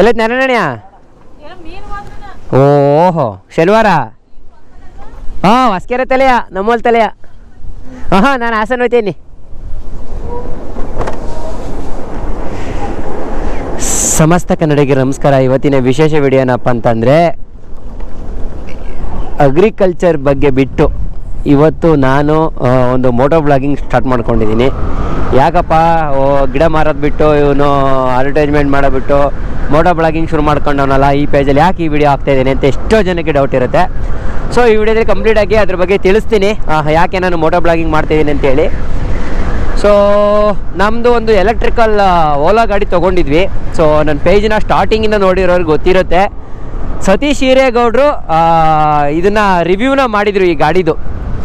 ಎಲ್ಲೈತೆ ನಾರಾಯಣಯ್ಯ ಓಹೋ, ಶನಿವಾರ? ಹಾಂ, ಹೊಸ್ಕೆರೆ ತಲೆಯ ನಮ್ಮಲ್ಲಿ ತಲೆಯ. ಹಾಂ ಹಾಂ, ನಾನು ಹಾಸನ ಹೋಗ್ತೀನಿ. ಸಮಸ್ತ ಕನ್ನಡಿಗೆ ನಮಸ್ಕಾರ. ಇವತ್ತಿನ ವಿಶೇಷ ವಿಡಿಯೋ ಏನಪ್ಪ ಅಂತಂದರೆ ಅಗ್ರಿಕಲ್ಚರ್ ಬಗ್ಗೆ ಬಿಟ್ಟು ಇವತ್ತು ನಾನು ಒಂದು ಮೋಟೋ ಬ್ಲಾಗಿಂಗ್ ಸ್ಟಾರ್ಟ್ ಮಾಡ್ಕೊಂಡಿದ್ದೀನಿ. ಯಾಕಪ್ಪ? ಓ, ಗಿಡ ಮಾರೋದು ಬಿಟ್ಟು ಇವನು ಅಡ್ವರ್ಟೈಸ್ಮೆಂಟ್ ಮಾಡೋಬಿಟ್ಟು ಮೋಟೋ ಬ್ಲಾಗಿಂಗ್ ಶುರು ಮಾಡ್ಕೊಂಡವನಲ್ಲ ಈ ಪೇಜಲ್ಲಿ ಯಾಕೆ ಈ ವಿಡಿಯೋ ಆಗ್ತಾ ಇದ್ದೀನಿ ಅಂತ ಎಷ್ಟೋ ಜನಕ್ಕೆ ಡೌಟ್ ಇರುತ್ತೆ. ಸೊ ಈ ವಿಡಿಯೋದಲ್ಲಿ ಕಂಪ್ಲೀಟಾಗಿ ಅದ್ರ ಬಗ್ಗೆ ತಿಳಿಸ್ತೀನಿ. ಯಾಕೆ ನಾನು ಮೋಟೋ ಬ್ಲಾಗಿಂಗ್ ಮಾಡ್ತಿದ್ದೀನಿ ಅಂತೇಳಿ ಸೊ ನಮ್ಮದು ಒಂದು ಎಲೆಕ್ಟ್ರಿಕಲ್ ಓಲಾ ಗಾಡಿ ತೊಗೊಂಡಿದ್ವಿ. ಸೊ ನನ್ನ ಪೇಜಿನ ಸ್ಟಾರ್ಟಿಂಗಿಂದ ನೋಡಿರೋರಿಗೆ ಗೊತ್ತಿರುತ್ತೆ. ಸತೀಶ್ ಹಿರೇಗೌಡರು ಇದನ್ನು ರಿವ್ಯೂನ ಮಾಡಿದರು ಈ ಗಾಡಿದು.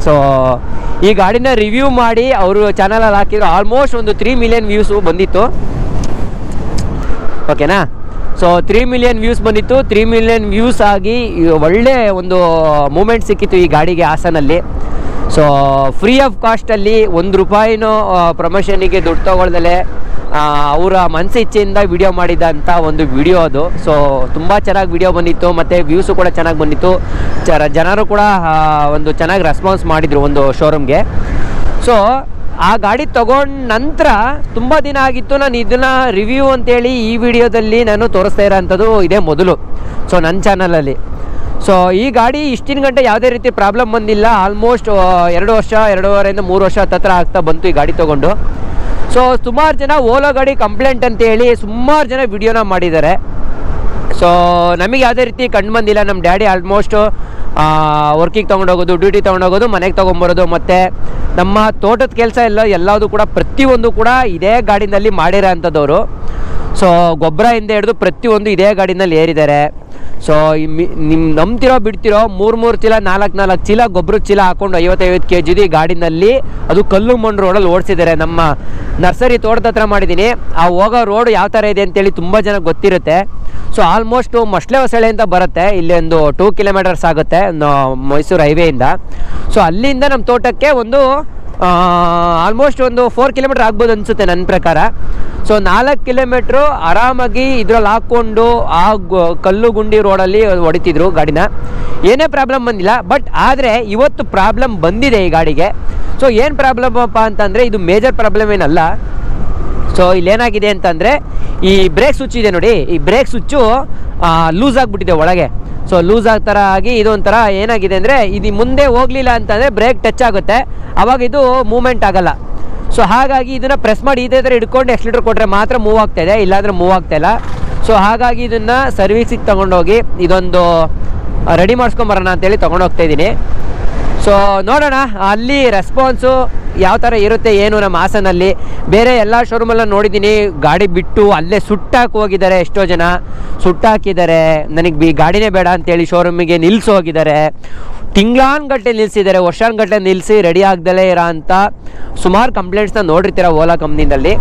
ಸೊ ಈ ಗಾಡಿನ ರಿವ್ಯೂ ಮಾಡಿ ಅವರು ಚಾನಲಲ್ಲಿ ಹಾಕಿದ್ರು. ಆಲ್ಮೋಸ್ಟ್ ಒಂದು ತ್ರೀ ಮಿಲಿಯನ್ ವ್ಯೂಸು ಬಂದಿತ್ತು. ಓಕೆನಾ ಸೊ ತ್ರೀ ಮಿಲಿಯನ್ ವ್ಯೂಸ್ ಬಂದಿತ್ತು. ತ್ರೀ ಮಿಲಿಯನ್ ವ್ಯೂಸ್ ಆಗಿ ಒಳ್ಳೆ ಒಂದು ಮೂಮೆಂಟ್ ಸಿಕ್ಕಿತ್ತು ಈ ಗಾಡಿಗೆ ಹಾಸನಲ್ಲಿ. ಸೊ ಫ್ರೀ ಆಫ್ ಕಾಸ್ಟಲ್ಲಿ ಒಂದು ರೂಪಾಯಿನೂ ಪ್ರಮೋಷನಿಗೆ ದುಡ್ಡು ತಗೊಳ್ದಲೆ ಅವರ ಮನಸ್ಸು ಇಚ್ಛೆಯಿಂದ ವಿಡಿಯೋ ಮಾಡಿದಂಥ ಒಂದು ವಿಡಿಯೋ ಅದು. ಸೊ ತುಂಬ ಚೆನ್ನಾಗಿ ವಿಡಿಯೋ ಬಂದಿತ್ತು, ಮತ್ತು ವ್ಯೂಸು ಕೂಡ ಚೆನ್ನಾಗಿ ಬಂದಿತ್ತು. ಚರ ಜನರು ಕೂಡ ಒಂದು ಚೆನ್ನಾಗಿ ರೆಸ್ಪಾನ್ಸ್ ಮಾಡಿದರು ಒಂದು ಶೋರೂಮ್ಗೆ ಸೊ ಆ ಗಾಡಿ ತಗೊಂಡ ನಂತರ ತುಂಬ ದಿನ ಆಗಿತ್ತು, ನಾನು ಇದನ್ನು ರಿವ್ಯೂ ಅಂತೇಳಿ ಈ ವಿಡಿಯೋದಲ್ಲಿ ನಾನು ತೋರಿಸ್ತಾ ಇರೋಂಥದ್ದು ಇದೇ ಮೊದಲು. ಸೊ ನನ್ನ ಚಾನಲಲ್ಲಿ ಸೊ ಈ ಗಾಡಿ ಇಷ್ಟಿನ ಗಂಟೆ ಯಾವುದೇ ರೀತಿ ಪ್ರಾಬ್ಲಮ್ ಬಂದಿಲ್ಲ. ಆಲ್ಮೋಸ್ಟ್ ಎರಡು ವರ್ಷ, ಎರಡೂವರೆಯಿಂದ ಮೂರು ವರ್ಷ ಹತ್ತತ್ರ ಆಗ್ತಾ ಬಂತು ಈ ಗಾಡಿ ತೊಗೊಂಡು. ಸೊ ಸುಮಾರು ಜನ ಓಲೋ ಗಾಡಿ ಕಂಪ್ಲೇಂಟ್ ಅಂತೇಳಿ ಸುಮಾರು ಜನ ವಿಡಿಯೋನ ಮಾಡಿದ್ದಾರೆ. ಸೊ ನಮಗೆ ಯಾವುದೇ ರೀತಿ ಕಂಡು ಬಂದಿಲ್ಲ. ನಮ್ಮ ಡ್ಯಾಡಿ ಆಲ್ಮೋಸ್ಟ್ ವರ್ಕಿಗೆ ತೊಗೊಂಡೋಗೋದು ಡ್ಯೂಟಿ ತೊಗೊಂಡೋಗೋದು ಮನೆಗೆ ತೊಗೊಂಬರೋದು ಮತ್ತು ನಮ್ಮ ತೋಟದ ಕೆಲಸ ಎಲ್ಲ ಎಲ್ಲದೂ ಕೂಡ ಪ್ರತಿಯೊಂದು ಕೂಡ ಇದೇ ಗಾಡಿನಲ್ಲಿ ಮಾಡಿರೋ ಅಂಥದ್ದವರು. ಸೊ ಗೊಬ್ಬರದಿಂದ ಹಿಡಿದು ಪ್ರತಿಯೊಂದು ಇದೇ ಗಾಡಿನಲ್ಲಿ ಏರಿದ್ದಾರೆ. ಸೊ ನಿಮ್ಮ ನಂಬ್ತಿರೋ ಬಿಡ್ತಿರೋ ಮೂರು ಮೂರು ಚೀಲ, ನಾಲ್ಕು ನಾಲ್ಕು ಚೀಲ, ಗೊಬ್ಬರ ಚೀಲ ಹಾಕೊಂಡು ಐವತ್ತೈವತ್ತು ಕೆ ಜಿದು ಈ ಗಾಡಿನಲ್ಲಿ ಅದು ಕಲ್ಲು ಮಣ್ಣು ರೋಡಲ್ಲಿ ಓಡಿಸಿದ್ದಾರೆ. ನಮ್ಮ ನರ್ಸರಿ ತೋಟದ ಹತ್ರ ಮಾಡಿದ್ದೀನಿ. ಆ ಹೋಗೋ ರೋಡ್ ಯಾವ ಥರ ಇದೆ ಅಂತೇಳಿ ತುಂಬ ಜನ ಗೊತ್ತಿರುತ್ತೆ. ಸೊ ಆಲ್ಮೋಸ್ಟು ಮಸ್ಲೆ ಹೊಸಳೆ ಅಂತ ಬರುತ್ತೆ. ಇಲ್ಲಿ ಒಂದು ಟೂ ಕಿಲೋಮೀಟರ್ಸ್ ಆಗುತ್ತೆ ಮೈಸೂರು ಹೈವೇಯಿಂದ ಸೊ ಅಲ್ಲಿಂದ ನಮ್ಮ ತೋಟಕ್ಕೆ ಒಂದು ಆಲ್ಮೋಸ್ಟ್ ಒಂದು ಫೋರ್ ಕಿಲೋಮೀಟರ್ ಆಗ್ಬೋದು ಅನಿಸುತ್ತೆ ನನ್ನ ಪ್ರಕಾರ. ಸೊ ನಾಲ್ಕು ಕಿಲೋಮೀಟ್ರು ಆರಾಮಾಗಿ ಇದ್ರಲ್ಲಿ ಹಾಕ್ಕೊಂಡು ಆ ಕಲ್ಲು ಗುಂಡಿ ರೋಡಲ್ಲಿ ಹೊಡಿತಿದ್ರು ಗಾಡಿನ. ಏನೇ ಪ್ರಾಬ್ಲಮ್ ಬಂದಿಲ್ಲ ಬಟ್ ಆದರೆ ಇವತ್ತು ಪ್ರಾಬ್ಲಮ್ ಬಂದಿದೆ ಈ ಗಾಡಿಗೆ. ಸೊ ಏನು ಪ್ರಾಬ್ಲಮ್ ಅಪ್ಪ ಅಂತಂದರೆ, ಇದು ಮೇಜರ್ ಪ್ರಾಬ್ಲಮ್ ಏನಲ್ಲ. ಸೊ ಇಲ್ಲೇನಾಗಿದೆ ಅಂತಂದರೆ, ಈ ಬ್ರೇಕ್ ಸ್ವಿಚ್ ನೋಡಿ, ಈ ಬ್ರೇಕ್ ಸ್ವಿಚ್ಚು ಲೂಸ್ ಆಗಿಬಿಟ್ಟಿದೆ ಒಳಗೆ. ಸೊ ಲೂಸ್ ಆಗ ಥರ ಆಗಿ ಇದೊಂಥರ ಏನಾಗಿದೆ ಅಂದರೆ ಇದು ಮುಂದೆ ಹೋಗಲಿಲ್ಲ ಅಂತಂದರೆ ಬ್ರೇಕ್ ಟಚ್ ಆಗುತ್ತೆ. ಆವಾಗ ಇದು ಮೂಮೆಂಟ್ ಆಗಲ್ಲ. ಸೊ ಹಾಗಾಗಿ ಇದನ್ನು ಪ್ರೆಸ್ ಮಾಡಿ ಇದೇ ಥರ ಹಿಡ್ಕೊಂಡು ಎಕ್ಸ್ಲೀಟರ್ ಕೊಟ್ಟರೆ ಮಾತ್ರ ಮೂವ್ ಆಗ್ತಾ ಇದೆ. ಇಲ್ಲಾಂದರೆ ಮೂವ್ ಆಗ್ತಾ ಇಲ್ಲ. ಸೊ ಹಾಗಾಗಿ ಇದನ್ನು ಸರ್ವಿಸಿಗೆ ತೊಗೊಂಡೋಗಿ ಇದೊಂದು ರೆಡಿ ಮಾಡಿಸ್ಕೊಂಬರೋಣ ಅಂತೇಳಿ ತೊಗೊಂಡೋಗ್ತಾ ಇದ್ದೀನಿ. ಸೊ ನೋಡೋಣ. ಅಲ್ಲಿ ರೆಸ್ಪಾನ್ಸು ಯಾವ ಥರ ಇರುತ್ತೆ ಏನು ನಮ್ಮ ಹಾಸನಲ್ಲಿ? ಬೇರೆ ಎಲ್ಲ ಶೋರೂಮೆಲ್ಲ ನೋಡಿದ್ದೀನಿ ಗಾಡಿ ಬಿಟ್ಟು ಅಲ್ಲೇ ಸುಟ್ಟಾಕಿ ಹೋಗಿದ್ದಾರೆ ಎಷ್ಟೋ ಜನ. ಸುಟ್ಟಾಕಿದ್ದಾರೆ. ನನಗೆ ಬಿ ಗಾಡಿನೇ ಬೇಡ ಅಂತೇಳಿ ಶೋರೂಮಿಗೆ ನಿಲ್ಲಿಸಿ ಹೋಗಿದ್ದಾರೆ. ನಿಲ್ಸಿದ್ದಾರೆ ನಿಲ್ಲಿಸಿದ್ದಾರೆ ವರ್ಷಾನ್ಗಟ್ಟೆ ನಿಲ್ಲಿಸಿ ರೆಡಿ ಆಗ್ದಲೇ ಇರೋ ಅಂತ ಸುಮಾರು ಕಂಪ್ಲೇಂಟ್ಸ್ನ ನೋಡಿರ್ತೀರ ಓಲಾ ಕಂಪ್ನಿನಲ್ಲಿ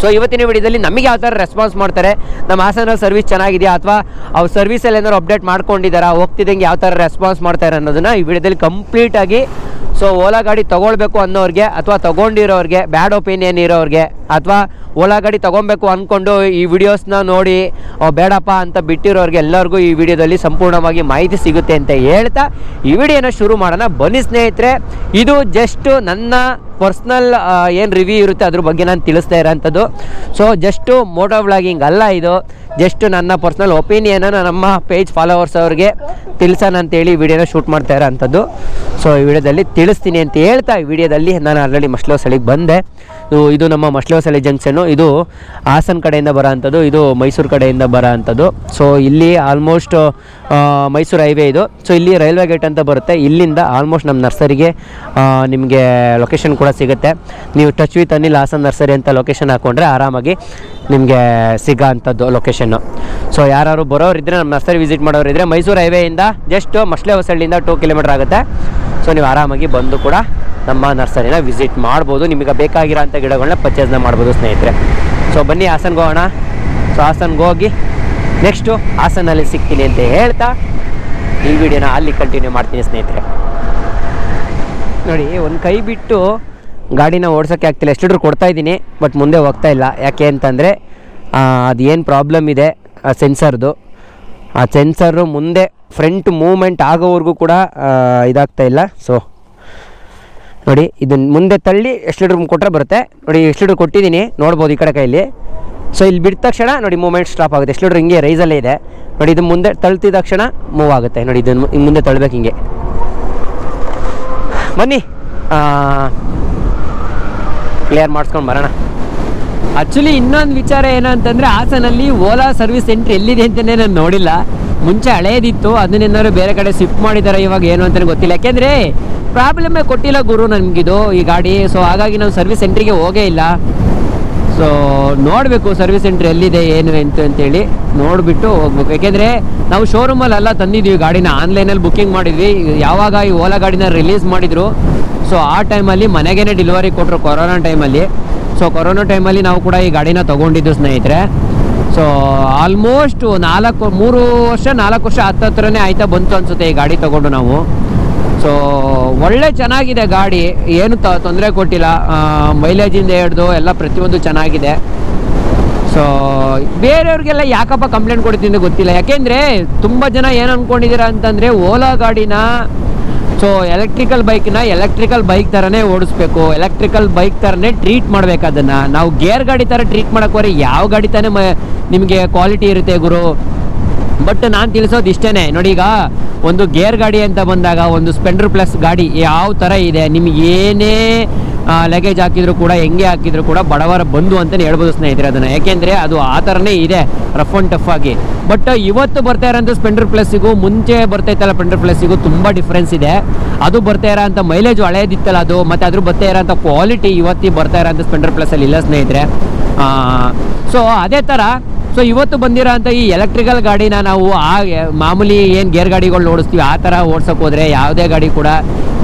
ಸೊ ಇವತ್ತಿನ ವಿಡಿಯೋದಲ್ಲಿ ನಮಗೆ ಯಾವ ಥರ ರೆಸ್ಪಾನ್ಸ್ ಮಾಡ್ತಾರೆ, ನಮ್ಮ ಹಾಸನ ಸರ್ವಿಸ್ ಚೆನ್ನಾಗಿದೆಯಾ ಅಥವಾ ಅವ್ರ ಸರ್ವಿಸಲ್ಲಿ ಏನಾದ್ರು ಅಪ್ಡೇಟ್ ಮಾಡ್ಕೊಂಡಿದ್ದಾರಾ, ಹೋಗ್ತಿದ್ದಂಗೆ ಯಾವ ಥರ ರೆಸ್ಪಾನ್ಸ್ ಮಾಡ್ತಾರೆ ಅನ್ನೋದನ್ನ ಈ ವಿಡಿಯೋದಲ್ಲಿ ಕಂಪ್ಲೀಟಾಗಿ ಸೊ ಓಲಾ ಗಾಡಿ ತೊಗೊಳ್ಬೇಕು ಅನ್ನೋರಿಗೆ ಅಥವಾ ತೊಗೊಂಡಿರೋರಿಗೆ ಬ್ಯಾಡ್ ಒಪಿನಿಯನ್ ಇರೋರಿಗೆ ಅಥವಾ ಓಲಾ ಗಾಡಿ ತೊಗೊಬೇಕು ಅಂದ್ಕೊಂಡು ಈ ವಿಡಿಯೋಸ್ನ ನೋಡಿ ಬೇಡಪ್ಪ ಅಂತ ಬಿಟ್ಟಿರೋರಿಗೆ ಎಲ್ಲರಿಗೂ ಈ ವಿಡಿಯೋದಲ್ಲಿ ಸಂಪೂರ್ಣವಾಗಿ ಮಾಹಿತಿ ಸಿಗುತ್ತೆ ಅಂತ ಹೇಳ್ತಾ ಈ ವಿಡಿಯೋನ ಶುರು ಮಾಡೋಣ. ಬನ್ನಿ ಸ್ನೇಹಿತರೆ, ಇದು ಜಸ್ಟ್ ನನ್ನ ಪರ್ಸ್ನಲ್ ಏನು ರಿವ್ಯೂ ಇರುತ್ತೆ ಅದ್ರ ಬಗ್ಗೆ ನಾನು ತಿಳಿಸ್ತಾ ಇರೋಂಥದ್ದು. ಸೊ ಜಸ್ಟು ಮೋಟೋ ವ್ಲಾಗಿಂಗ್ ಅಲ್ಲ ಇದು. ಜಸ್ಟ್ ನನ್ನ ಪರ್ಸ್ನಲ್ ಒಪಿನಿಯನನ್ನು ನಮ್ಮ ಪೇಜ್ ಫಾಲೋವರ್ಸ್ ಅವ್ರಿಗೆ ತಿಳಿಸೋಣ ಅಂತೇಳಿ ವಿಡಿಯೋನ ಶೂಟ್ ಮಾಡ್ತಾ ಇರೋಂಥದ್ದು. ಸೊ ಈ ವಿಡಿಯೋದಲ್ಲಿ ತಿಳಿಸ್ತೀನಿ ಅಂತ ಹೇಳ್ತಾ ಈ ವಿಡಿಯೋದಲ್ಲಿ. ನಾನು ಆಲ್ರೆಡಿ ಮಸ್ಲೋಸಳಿಗೆ ಬಂದೆ. ಇದು ನಮ್ಮ ನಮ್ಮ ಮಸ್ಲೋಸಳಿ ಜಂಕ್ಷನ್ನು ಇದು ಹಾಸನ ಕಡೆಯಿಂದ ಬರೋ ಅಂಥದ್ದು ಇದು ಮೈಸೂರು ಕಡೆಯಿಂದ ಬರೋ ಅಂಥದ್ದು ಸೊ ಇಲ್ಲಿ ಆಲ್ಮೋಸ್ಟ್ ಮೈಸೂರು ಹೈವೇ ಇದು. ಸೊ ಇಲ್ಲಿ ರೈಲ್ವೆ ಗೇಟ್ ಅಂತ ಬರುತ್ತೆ. ಇಲ್ಲಿಂದ ಆಲ್ಮೋಸ್ಟ್ ನಮ್ಮ ನರ್ಸರಿಗೆ ನಿಮಗೆ ಲೊಕೇಶನ್ ಕೂಡ ಸಿಗುತ್ತೆ. ನೀವು touch with Anil Hassan nursery ಅಂತ ಲೊಕೇಶನ್ ಹಾಕ್ಕೊಂಡ್ರೆ ಆರಾಮಾಗಿ ನಿಮಗೆ ಸಿಗೋ ಅಂಥದ್ದು ಲೊಕೇಶನ್ನು ಸೊ ಯಾರು ಬರೋರಿದ್ದರೆ ನಮ್ಮ ನರ್ಸರಿ ವಿಸಿಟ್ ಮಾಡೋರಿದ್ದರೆ ಮೈಸೂರು ಹೈವೇಯಿಂದ ಜಸ್ಟ್ ಮಸ್ಲೆ ಹೊಸಳ್ಳಿಯಿಂದ ಟೂ ಕಿಲೋಮೀಟರ್ ಆಗುತ್ತೆ. ಸೊ ನೀವು ಆರಾಮಾಗಿ ಬಂದು ಕೂಡ ನಮ್ಮ ನರ್ಸರಿನ ವಿಸಿಟ್ ಮಾಡ್ಬೋದು. ನಿಮಗೆ ಬೇಕಾಗಿರೋಂಥ ಗಿಡಗಳನ್ನ ಪರ್ಚೇಸ್ನ ಮಾಡ್ಬೋದು ಸ್ನೇಹಿತರೆ. ಸೊ ಬನ್ನಿ ಹಾಸನ್ಗೆ ಹೋಗೋಣ. ಸೊ ಹಾಸನ್ಗೆ ಹೋಗಿ ನೆಕ್ಸ್ಟು ಹಾಸನಲ್ಲಿ ಸಿಗ್ತೀನಿ ಅಂತ ಹೇಳ್ತಾ ಈ ವಿಡಿಯೋನ ಅಲ್ಲಿ ಕಂಟಿನ್ಯೂ ಮಾಡ್ತೀನಿ ಸ್ನೇಹಿತರೆ. ನೋಡಿ, ಒಂದು ಕೈ ಬಿಟ್ಟು ಗಾಡಿನ ಓಡಿಸೋಕ್ಕೆ ಆಗ್ತಿಲ್ಲ. ಎಷ್ಟು ಕೊಡ್ತಾ ಇದ್ದೀನಿ ಬಟ್ ಮುಂದೆ ಹೋಗ್ತಾ ಇಲ್ಲ. ಯಾಕೆ ಅಂತಂದರೆ ಅದೇನು ಪ್ರಾಬ್ಲಮ್ ಇದೆ, ಆ ಸೆನ್ಸರ್ದು ಆ ಸೆನ್ಸರು ಮುಂದೆ ಫ್ರಂಟ್ ಮೂವ್ಮೆಂಟ್ ಆಗೋವರೆಗೂ ಕೂಡ ಇದಾಗ್ತಾ ಇಲ್ಲ. ಸೊ ನೋಡಿ ಇದನ್ನು ಮುಂದೆ ತಳ್ಳಿ ಎಷ್ಟು ಲೀಟ್ರ್ ಕೊಟ್ಟರೆ ಬರುತ್ತೆ. ನೋಡಿ, ಎಷ್ಟು ಲೀಟ್ರ್ ಕೊಟ್ಟಿದ್ದೀನಿ, ನೋಡ್ಬೋದು ಈ ಕಡೆ ಕೈಯಲ್ಲಿ. ಸೊ ಇಲ್ಲಿ ಬಿಟ್ಟ ತಕ್ಷಣ, ನೋಡಿ ಮೂಮೆಂಟ್ ಸ್ಟಾಪ್ ಆಗುತ್ತೆ. ಎಷ್ಟು ಲೀಟ್ರ್ ಹಿಂಗೆ ರೈಸಲ್ಲೇ ಇದೆ. ನೋಡಿ, ಇದು ಮುಂದೆ ತಳ್ತಿದ ತಕ್ಷಣ ಮೂವ್ ಆಗುತ್ತೆ. ನೋಡಿ ಇದನ್ನು ಹಿಂಗೆ ಮುಂದೆ ತಳ್ಬೇಕು ಹಿಂಗೆ. ಬನ್ನಿ. ಕ್ಲಿಯರ್ ಮಾಡಿಸ್ಕೊಂಡು ಬರೋಣ. ಆ್ಯಕ್ಚುಲಿ ಇನ್ನೊಂದು ವಿಚಾರ ಏನಂತಂದರೆ ಹಾಸನಲ್ಲಿ ಓಲಾ ಸರ್ವಿಸ್ ಸೆಂಟರ್ ಎಲ್ಲಿದೆ ಅಂತಲೇ ನಾನು ನೋಡಿಲ್ಲ. ಮುಂಚೆ ಹಳೇದಿತ್ತು ಅದನ್ನೇನಾದ್ರು ಬೇರೆ ಕಡೆ ಶಿಫ್ಟ್ ಮಾಡಿದ್ದಾರೆ ಇವಾಗ ಏನು ಅಂತಲೇ ಗೊತ್ತಿಲ್ಲ. ಯಾಕೆಂದರೆ ಪ್ರಾಬ್ಲಮ್ಮೇ ಕೊಟ್ಟಿಲ್ಲ ಗುರು ನಮಗಿದು ಈ ಗಾಡಿ. ಸೊ ಹಾಗಾಗಿ ನಾವು ಸರ್ವಿಸ್ ಸೆಂಟ್ರಿಗೆ ಹೋಗೇ ಇಲ್ಲ. ಸೊ ನೋಡಬೇಕು ಸರ್ವಿಸ್ ಸೆಂಟ್ರ್ ಎಲ್ಲಿದೆ, ಏನು ಎಂತ ಅಂತೇಳಿ ನೋಡಿಬಿಟ್ಟು ಹೋಗ್ಬೇಕು. ಯಾಕೆಂದರೆ ನಾವು ಶೋರೂಮಲ್ಲೆಲ್ಲ ತಂದಿದ್ದೀವಿ ಗಾಡಿನ. ಆನ್ಲೈನಲ್ಲಿ ಬುಕ್ಕಿಂಗ್ ಮಾಡಿದ್ವಿ. ಯಾವಾಗ ಈ ಓಲಾ ಗಾಡಿನ ರಿಲೀಸ್ ಮಾಡಿದ್ರು. ಸೊ ಆ ಟೈಮಲ್ಲಿ ಮನೆಗೇ ಡೆಲಿವರಿ ಕೊಟ್ಟರು ಕೊರೋನಾ ಟೈಮಲ್ಲಿ ಸೊ ಕೊರೋನಾ ಟೈಮಲ್ಲಿ ನಾವು ಕೂಡ ಈ ಗಾಡಿನ ತೊಗೊಂಡಿದ್ದು ಸ್ನೇಹಿತರೆ. ಸೊ ಆಲ್ಮೋಸ್ಟ್ ನಾಲ್ಕು, ಮೂರು ವರ್ಷ, ನಾಲ್ಕು ವರ್ಷ ಹತ್ತತ್ರನೇ ಆಯ್ತಾ ಬಂತು ಅನ್ಸುತ್ತೆ ಈ ಗಾಡಿ ತಗೊಂಡು ನಾವು. ಸೊ ಒಳ್ಳೆ ಚೆನ್ನಾಗಿದೆ ಗಾಡಿ. ಏನು ತೊಂದರೆ ಕೊಟ್ಟಿಲ್ಲ. ಮೈಲೇಜಿಂದ ಹಿಡ್ದು ಎಲ್ಲ ಪ್ರತಿಯೊಂದು ಚೆನ್ನಾಗಿದೆ. ಸೊ ಬೇರೆಯವ್ರಿಗೆಲ್ಲ ಯಾಕಪ್ಪ ಕಂಪ್ಲೇಂಟ್ ಕೊಡ್ತೀನಿ ಗೊತ್ತಿಲ್ಲ. ಯಾಕೆಂದರೆ ತುಂಬ ಜನ ಏನು ಅಂದ್ಕೊಂಡಿದ್ದೀರಾ ಅಂತಂದರೆ ಓಲಾ ಗಾಡಿನ ಸೊ ಎಲೆಕ್ಟ್ರಿಕಲ್ ಬೈಕ್ನ ಎಲೆಕ್ಟ್ರಿಕಲ್ ಬೈಕ್ ಥರನೇ ಓಡಿಸ್ಬೇಕು. ಎಲೆಕ್ಟ್ರಿಕಲ್ ಬೈಕ್ ಥರನೇ ಟ್ರೀಟ್ ಮಾಡಬೇಕು ಅದನ್ನು. ನಾವು ಗೇರ್ ಗಾಡಿ ಥರ ಟ್ರೀಟ್ ಮಾಡೋಕ್ಕೋರೆ ಯಾವ ಗಾಡಿ ತಾನೇ ನಿಮಗೆ ಕ್ವಾಲಿಟಿ ಇರುತ್ತೆ ಗುರು. ಬಟ್ ನಾನು ತಿಳಿಸೋದು ಇಷ್ಟೇ ನೋಡಿ ಈಗ ಒಂದು ಗೇರ್ ಗಾಡಿ ಅಂತ ಬಂದಾಗ, ಒಂದು ಸ್ಪೆಂಡರ್ ಪ್ಲಸ್ ಗಾಡಿ ಯಾವ ಥರ ಇದೆ, ನಿಮ್ಗೆ ಏನೇ ಲಗೇಜ್ ಹಾಕಿದ್ರು ಕೂಡ, ಹೆಂಗೆ ಹಾಕಿದ್ರು ಕೂಡ ಬಡವರ ಬಂದು ಅಂತಲೇ ಹೇಳ್ಬೋದು ಸ್ನೇಹಿತರೆ ಅದನ್ನು. ಯಾಕೆಂದರೆ ಅದು ಆ ಥರನೇ ಇದೆ ರಫ್ ಆ್ಯಂಡ್ ಟಫ್ ಆಗಿ. ಬಟ್ ಇವತ್ತು ಬರ್ತಾ ಇರೋಂಥ ಸ್ಪೆಂಡರ್ ಪ್ಲಸ್ಸಿಗೂ ಮುಂಚೆ ಬರ್ತಾ ಇತ್ತಲ್ಲ ಸ್ಪೆಂಡರ್ ಪ್ಲಸ್ಸಿಗೂ ತುಂಬ ಡಿಫ್ರೆನ್ಸ್ ಇದೆ. ಅದು ಬರ್ತಾ ಇರೋಂಥ ಮೈಲೇಜ್ ಹಳೇದಿತ್ತಲ್ಲ ಅದು, ಮತ್ತು ಅದ್ರ ಬರ್ತಾ ಇರೋಂಥ ಕ್ವಾಲಿಟಿ ಇವತ್ತಿ ಬರ್ತಾ ಇರೋಂಥ ಸ್ಪೆಂಡರ್ ಪ್ಲಸ್ಸಲ್ಲಿ ಇಲ್ಲ ಸ್ನೇಹಿತರೆ. ಸೊ ಅದೇ ಥರ ಸೊ ಇವತ್ತು ಬಂದಿರೋ ಅಂತ ಈ ಎಲೆಕ್ಟ್ರಿಕಲ್ ಗಾಡಿನ ನಾವು ಆ ಮಾಮೂಲಿ ಏನು ಗೇರ್ ಗಾಡಿಗಳು ನೋಡಿಸ್ತೀವಿ, ಆ ಥರ ಓಡ್ಸೋಕೆ ಹೋದರೆ ಯಾವುದೇ ಗಾಡಿ ಕೂಡ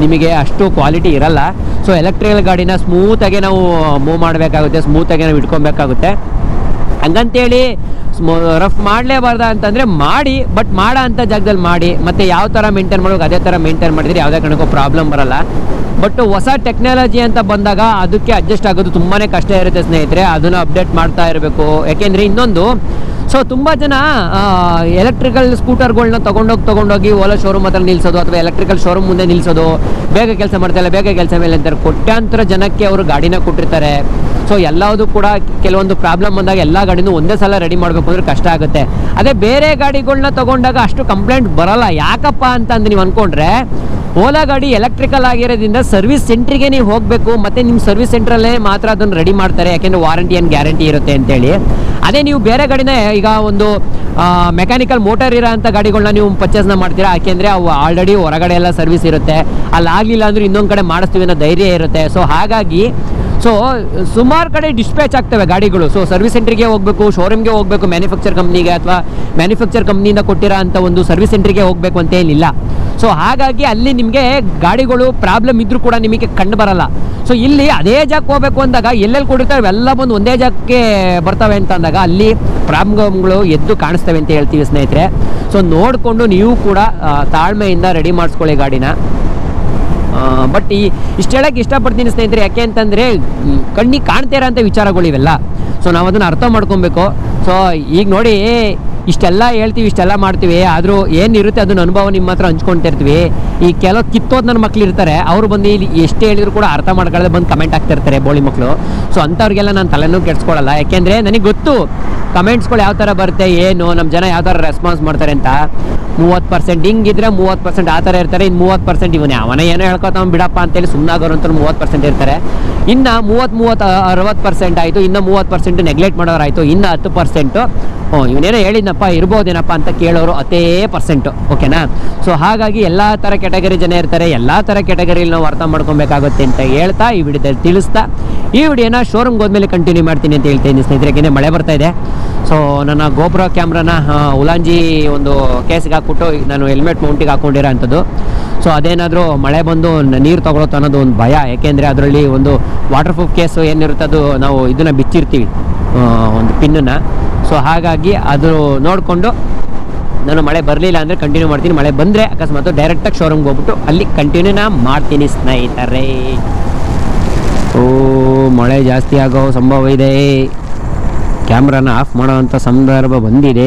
ನಿಮಗೆ ಅಷ್ಟು ಕ್ವಾಲಿಟಿ ಇರಲ್ಲ. ಸೊ ಎಲೆಕ್ಟ್ರಿಕಲ್ ಗಾಡಿನ ಸ್ಮೂತಾಗೆ ನಾವು ಮೂವ್ ಮಾಡಬೇಕಾಗುತ್ತೆ ಸ್ಮೂತಾಗೆ ನಾವು ಇಟ್ಕೊಬೇಕಾಗುತ್ತೆ. ಹಂಗಂತೇಳಿ ರಫ್ ಮಾಡಲೇಬಾರ್ದ ಅಂತಂದರೆ ಮಾಡಿ ಬಟ್ ಮಾಡೋ ಅಂಥ ಜಾಗದಲ್ಲಿ ಮಾಡಿ, ಮತ್ತು ಯಾವ ಥರ ಮೇಂಟೈನ್ ಮಾಡೋಕೆ ಅದೇ ಥರ ಮೇಂಟೈನ್ ಮಾಡಿದರೆ ಯಾವುದೇ ಕಾರಣಕ್ಕೂ ಪ್ರಾಬ್ಲಮ್ ಬರಲ್ಲ. ಬಟ್ ಹೊಸ ಟೆಕ್ನಾಲಜಿ ಅಂತ ಬಂದಾಗ ಅದಕ್ಕೆ ಅಡ್ಜಸ್ಟ್ ಆಗೋದು ತುಂಬಾ ಕಷ್ಟ ಇರುತ್ತೆ ಸ್ನೇಹಿತರೆ. ಅದನ್ನು ಅಪ್ಡೇಟ್ ಮಾಡ್ತಾ ಇರಬೇಕು. ಯಾಕೆಂದರೆ ಇನ್ನೊಂದು ಸೊ ತುಂಬ ಜನ ಎಲೆಕ್ಟ್ರಿಕಲ್ ಸ್ಕೂಟರ್ಗಳನ್ನ ತೊಗೊಂಡೋಗಿ ತೊಗೊಂಡೋಗಿ ಓಲಾ ಶೋರೂಮ್ ಹತ್ರ ನಿಲ್ಲಿಸೋದು ಅಥವಾ ಎಲೆಕ್ಟ್ರಿಕಲ್ ಶೋರೂಮ್ ಮುಂದೆ ನಿಲ್ಲಿಸೋದು ಬೇಗ ಕೆಲಸ ಮಾಡ್ತಾಯಿಲ್ಲ ಬೇಗ ಕೆಲಸ ಮೇಲೆ ಅಂತಾರೆ. ಕೊಟ್ಯಾಂತರ ಜನಕ್ಕೆ ಅವರು ಗಾಡಿನ ಕೊಟ್ಟಿರ್ತಾರೆ. ಸೊ ಎಲ್ಲದೂ ಕೂಡ ಕೆಲವೊಂದು ಪ್ರಾಬ್ಲಮ್ ಬಂದಾಗ ಎಲ್ಲ ಗಾಡಿನೂ ಒಂದೇ ಸಲ ರೆಡಿ ಮಾಡಬೇಕು ಅಂದರೆ ಕಷ್ಟ ಆಗುತ್ತೆ. ಅದೇ ಬೇರೆ ಗಾಡಿಗಳನ್ನ ತಗೊಂಡಾಗ ಅಷ್ಟು ಕಂಪ್ಲೇಂಟ್ ಬರಲ್ಲ. ಯಾಕಪ್ಪ ಅಂತ ನೀವು ಅಂದ್ಕೊಂಡ್ರೆ ಓಲಾ ಗಾಡಿ ಎಲೆಕ್ಟ್ರಿಕಲ್ ಆಗಿರೋದ್ರಿಂದ ಸರ್ವಿಸ್ ಸೆಂಟ್ರಿಗೆ ನೀವು ಹೋಗಬೇಕು, ಮತ್ತು ನಿಮ್ಮ ಸರ್ವಿಸ್ ಸೆಂಟ್ರಲ್ಲೇ ಮಾತ್ರ ಅದನ್ನು ರೆಡಿ ಮಾಡ್ತಾರೆ, ಯಾಕೆಂದರೆ ವಾರಂಟಿ ಆ್ಯಂಡ್ ಗ್ಯಾರಂಟಿ ಇರುತ್ತೆ ಅಂತೇಳಿ. ಅದೇ ನೀವು ಬೇರೆ ಗಾಡಿನ, ಈಗ ಒಂದು ಮೆಕ್ಯಾನಿಕಲ್ ಮೋಟರ್ ಇರೋ ಅಂಥ ಗಾಡಿಗಳನ್ನ ನೀವು ಪರ್ಚೇಸ್ನ ಮಾಡ್ತೀರಾ? ಯಾಕೆಂದರೆ ಅವು ಆಲ್ರೆಡಿ ಹೊರಗಡೆ ಎಲ್ಲ ಸರ್ವಿಸ್ ಇರುತ್ತೆ. ಅಲ್ಲಿ ಆಗಲಿಲ್ಲ ಅಂದ್ರೆ ಇನ್ನೊಂದು ಕಡೆ ಮಾಡಿಸ್ತೀವಿ ಅನ್ನೋ ಧೈರ್ಯ ಇರುತ್ತೆ. ಸೊ ಹಾಗಾಗಿ ಸೊ ಸುಮಾರು ಕಡೆ ಡಿಸ್ಪ್ಯಾಚ್ ಆಗ್ತವೆ ಗಾಡಿಗಳು. ಸೊ ಸರ್ವಿಸ್ ಸೆಂಟ್ರಿಗೆ ಹೋಗಬೇಕು ಶೋರೂಮ್ಗೆ ಹೋಗಬೇಕು ಮ್ಯಾನುಫ್ಯಾಕ್ಚರ್ ಕಂಪ್ನಿಗೆ ಅಥವಾ ಮ್ಯಾನುಫ್ಯಾಕ್ಚರ್ ಕಂಪ್ನಿಯಿಂದ ಕೊಟ್ಟಿರೋ ಅಂಥ ಒಂದು ಸರ್ವಿಸ್ ಸೆಂಟ್ರಿಗೆ ಹೋಗಬೇಕು ಅಂತ ಏನಿಲ್ಲ. ಸೊ ಹಾಗಾಗಿ ಅಲ್ಲಿ ನಿಮಗೆ ಗಾಡಿಗಳು ಪ್ರಾಬ್ಲಮ್ ಇದ್ರೂ ಕೂಡ ನಿಮಗೆ ಕಂಡು ಬರಲ್ಲ. ಸೊ ಇಲ್ಲಿ ಅದೇ ಜಾಗಕ್ಕೆ ಹೋಗಬೇಕು ಅಂದಾಗ ಎಲ್ಲೆಲ್ಲಿ ಕೊಡಿರ್ತಾರೆ ಎಲ್ಲ ಬಂದು ಒಂದೇ ಜಾಗಕ್ಕೆ ಬರ್ತವೆ ಅಂತ ಅಂದಾಗ ಅಲ್ಲಿ ಪ್ರಾಬ್ಲಮ್ಗಳು ಎದ್ದು ಕಾಣಿಸ್ತವೆ ಅಂತ ಹೇಳ್ತೀವಿ ಸ್ನೇಹಿತರೆ. ಸೊ ನೋಡಿಕೊಂಡು ನೀವು ಕೂಡ ತಾಳ್ಮೆಯಿಂದ ರೆಡಿ ಮಾಡಿಸ್ಕೊಳ್ಳಿ ಗಾಡಿನ. ಬಟ್ ಈ, ಇಷ್ಟು ಹೇಳೋಕ್ಕೆ ಇಷ್ಟಪಡ್ತೀನಿ ಸ್ನೇಹಿತರೆ, ಯಾಕೆ ಅಂತಂದರೆ ಕಣ್ಣಿಗೆ ಕಾಣ್ತಾ ಅಂತ ವಿಚಾರಗಳು ಇವೆಲ್ಲ ಸೊ ನಾವು ಅದನ್ನು ಅರ್ಥ ಮಾಡ್ಕೊಬೇಕು. ಸೊ ಈಗ ನೋಡಿ ಇಷ್ಟೆಲ್ಲ ಹೇಳ್ತೀವಿ, ಇಷ್ಟೆಲ್ಲ ಮಾಡ್ತೀವಿ, ಆದರೂ ಏನಿರುತ್ತೆ ಅದನ್ನ ಅನುಭವ ನಿಮ್ಮ ಹತ್ರ ಹಂಚ್ಕೊತಿರ್ತೀವಿ ಈ ಕೆಲವು ಕಿತ್ತೋದು ನನ್ನ ಮಕ್ಳು ಇರ್ತಾರೆ, ಅವರು ಬಂದು ಇಲ್ಲಿ ಎಷ್ಟು ಹೇಳಿದ್ರು ಕೂಡ ಅರ್ಥ ಮಾಡ್ಕೊಳ್ಳೋದು ಬಂದು ಕಮೆಂಟ್ ಆಗ್ತಿರ್ತಾರೆ ಬೋಳಿ ಮಕ್ಕಳು ಸೊ ಅಂಥವ್ರಿಗೆಲ್ಲ ನಾನು ತಲೆನೂ ಕೆಡ್ಸ್ಕೊಳ್ಳಲ್ಲ ಯಾಕೆಂದರೆ ನನಗೆ ಗೊತ್ತು ಕಮೆಂಟ್ಸ್ಗಳು ಯಾವ ಥರ ಬರುತ್ತೆ, ಏನು, ನಮ್ಮ ಜನ ಯಾವ ಥರ ರೆಸ್ಪಾನ್ಸ್ ಮಾಡ್ತಾರೆ ಅಂತ ಮೂವತ್ತು ಪರ್ಸೆಂಟ್ ಹಿಂಗಿದ್ರೆ ಮೂವತ್ತು ಪರ್ಸೆಂಟ್ ಆ ಥರ ಇರ್ತಾರೆ, ಇನ್ನು ಮೂವತ್ತು ಪರ್ಸೆಂಟ್ ಇವನೇ, ಅವನ ಏನೋ ಹೇಳ್ಕೊತಾವ್ ಬಿಡಪ್ಪ ಅಂತೇಳಿ ಸುಮ್ಮನಾಗೋರು ಅಂತ ಮೂವತ್ತು ಪರ್ಸೆಂಟ್ ಇರ್ತಾರೆ. ಇನ್ನು ಮೂವತ್ತು ಮೂವತ್ತು, ಅರವತ್ತು ಪರ್ಸೆಂಟ್ ಆಯಿತು, ಇನ್ನು ಮೂವತ್ತು ಪರ್ಸೆಂಟ್ ನೆಗ್ಲೆಕ್ಟ್ ಮಾಡೋರಾಯಿತು, ಇನ್ನು ಹತ್ತು ಪರ್ಸೆಂಟು ಹ್ಞೂ, ಇವನೇನೋ ಹೇಳಿದ್ನಪ್ಪ, ಇರ್ಬೋದೇನಪ್ಪ ಅಂತ ಕೇಳೋರು ಅತೇ ಪರ್ಸೆಂಟು ಓಕೆನಾ? ಸೊ ಹಾಗಾಗಿ ಎಲ್ಲ ಥರ ಕೆಟಗರಿ ಜನ ಇರ್ತಾರೆ, ಎಲ್ಲ ಥರ ಕೆಟಗರಿಲಿ ನಾವು ಅರ್ಥ ಮಾಡ್ಕೊಬೇಕಾಗುತ್ತೆ ಅಂತ ಹೇಳ್ತಾ ಈ ವಿಡಿಯೋದಲ್ಲಿ ತಿಳಿಸ್ತಾ, ಈ ವಿಡಿಯೋನ ಶೋರೂಮ್ಗೆ ಹೋದ್ಮೇಲೆ ಕಂಟಿನ್ಯೂ ಮಾಡ್ತೀನಿ ಅಂತ ಹೇಳ್ತೀನಿ ಸ್ನೇಹಿತರೆ ಮಳೆ ಬರ್ತಾ ಇದೆ. ಸೊ ನನ್ನ ಗೋಪುರ ಕ್ಯಾಮ್ರಾನ ಉಲಾಂಜಿ ಒಂದು ಕೇಸಿಗೆ ಹಾಕ್ಬಿಟ್ಟು ನಾನು ಹೆಲ್ಮೆಟ್ ಮೌಂಟಿಗೆ ಹಾಕ್ಕೊಂಡಿರೋ ಅಂಥದ್ದು. ಸೊ ಅದೇನಾದರೂ ಮಳೆ ಬಂದು ನೀರು ತೊಗೊಳುತ್ತೆ ಅನ್ನೋದು ಒಂದು ಭಯ. ಏಕೆಂದರೆ ಅದರಲ್ಲಿ ಒಂದು ವಾಟರ್ ಪ್ರೂಫ್ ಕೇಸು ಏನಿರುತ್ತೆ ಅದು ನಾವು ಇದನ್ನು ಬಿಚ್ಚಿರ್ತೀವಿ ಒಂದು ಪಿನ್ನನ್ನು. ಸೊ ಹಾಗಾಗಿ ಅದು ನೋಡಿಕೊಂಡು ನಾನು ಮಳೆ ಬರಲಿಲ್ಲ ಅಂದರೆ ಕಂಟಿನ್ಯೂ ಮಾಡ್ತೀನಿ. ಮಳೆ ಬಂದರೆ ಅಕಸ್ಮಾತ್ ಡೈರೆಕ್ಟಾಗಿ ಶೋರೂಮ್ಗೆ ಹೋಗ್ಬಿಟ್ಟು ಅಲ್ಲಿ ಕಂಟಿನ್ಯೂನ ಮಾಡ್ತೀನಿ ಸ್ನೇಹಿತರೇ. ಓ, ಮಳೆ ಜಾಸ್ತಿ ಆಗೋ ಸಂಭವ ಇದೆ. ಕ್ಯಾಮ್ರಾನ ಆಫ್ ಮಾಡೋವಂಥ ಸಂದರ್ಭ ಬಂದಿದೆ